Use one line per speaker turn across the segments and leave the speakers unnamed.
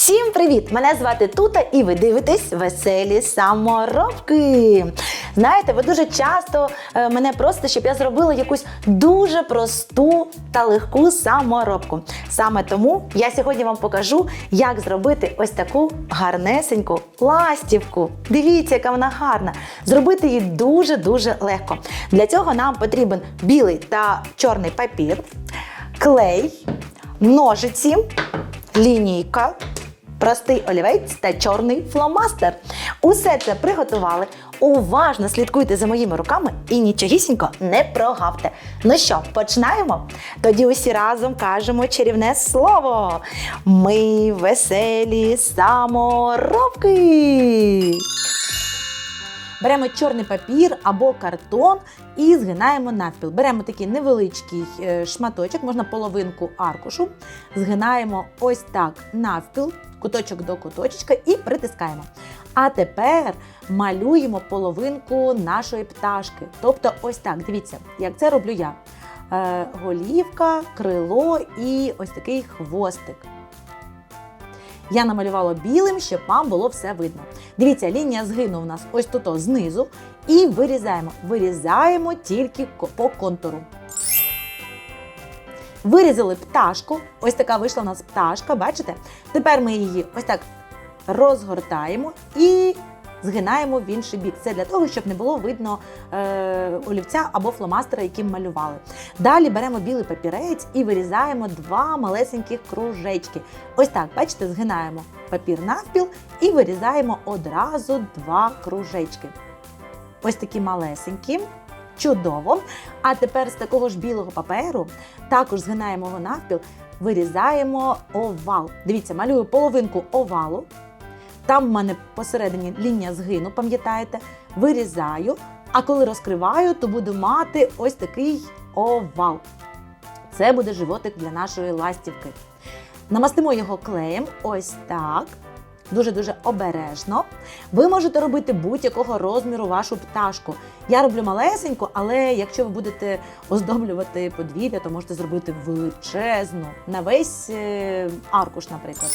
Всім привіт! Мене звати Тута, і ви дивитесь веселі саморобки. Знаєте, ви дуже часто е, мене просите, щоб я зробила якусь дуже просту та легку саморобку. Саме тому я сьогодні вам покажу, як зробити ось таку гарнесеньку ластівку. Дивіться, яка вона гарна. Зробити її дуже-дуже легко. Для цього нам потрібен білий та чорний папір, клей, ножиці, лінійка простий олівець та чорний фломастер. Усе це приготували. Уважно слідкуйте за моїми руками і нічогісінько не прогавте. Ну що, починаємо? Тоді усі разом кажемо чарівне слово. Ми веселі саморобки. Беремо чорний папір або картон і згинаємо навпіл. Беремо такий невеличкий е, шматочок, можна половинку аркушу. Згинаємо ось так навпіл, куточок до куточка і притискаємо. А тепер малюємо половинку нашої пташки. Тобто, ось так, дивіться, як це роблю я. Е, голівка, крило і ось такий хвостик. Я намалювала білим, щоб вам було все видно. Дивіться, лінія згину у нас ось тут знизу. І вирізаємо. Вирізаємо тільки по контуру. Вирізали пташку. Ось така вийшла у нас пташка, бачите? Тепер ми її ось так розгортаємо і згинаємо в інший бік. Це для того, щоб не було видно е, олівця або фломастера, яким малювали. Далі беремо білий папірець і вирізаємо два малесеньких кружечки. Ось так, бачите, згинаємо папір навпіл і вирізаємо одразу два кружечки. Ось такі малесенькі. Чудово! А тепер з такого ж білого паперу також згинаємо його навпіл, вирізаємо овал. Дивіться, малюю половинку овалу. Там в мене посередині лінія згину, пам'ятаєте? Вирізаю, а коли розкриваю, то буду мати ось такий овал. Це буде животик для нашої ластівки. Намастимо його клеєм, ось так. Дуже-дуже обережно. Ви можете робити будь-якого розміру вашу пташку. Я роблю малесеньку, але якщо ви будете оздоблювати подвір'я, то можете зробити величезну на весь е, аркуш, наприклад.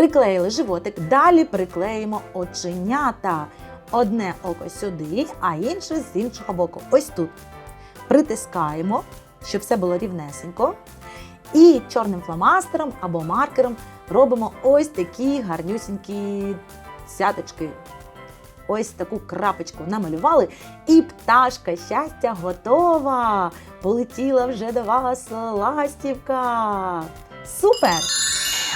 Приклеїли животик, далі приклеїмо оченята. Одне око сюди, а інше з іншого боку. Ось тут. Притискаємо, щоб все було рівнесенько. І чорним фломастером або маркером робимо ось такі гарнюсінькі цяточки. Ось таку крапочку намалювали, і пташка щастя готова. Полетіла вже до вас ластівка. Супер!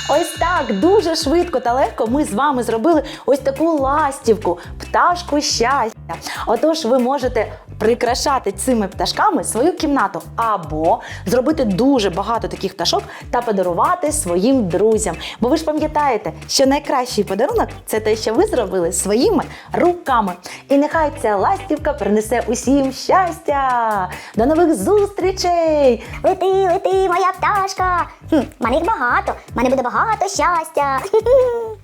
Ось так дуже швидко та легко ми з вами зробили ось таку ластівку, пташку щастя. Отож, ви можете прикрашати цими пташками свою кімнату або зробити дуже багато таких пташок та подарувати своїм друзям. Бо ви ж пам'ятаєте, що найкращий подарунок це те, що ви зробили своїми руками. І нехай ця ластівка принесе усім щастя. До нових зустрічей!
Лети, лети, моя пташка. Хм, мене їх багато. Мене буде багато щастя.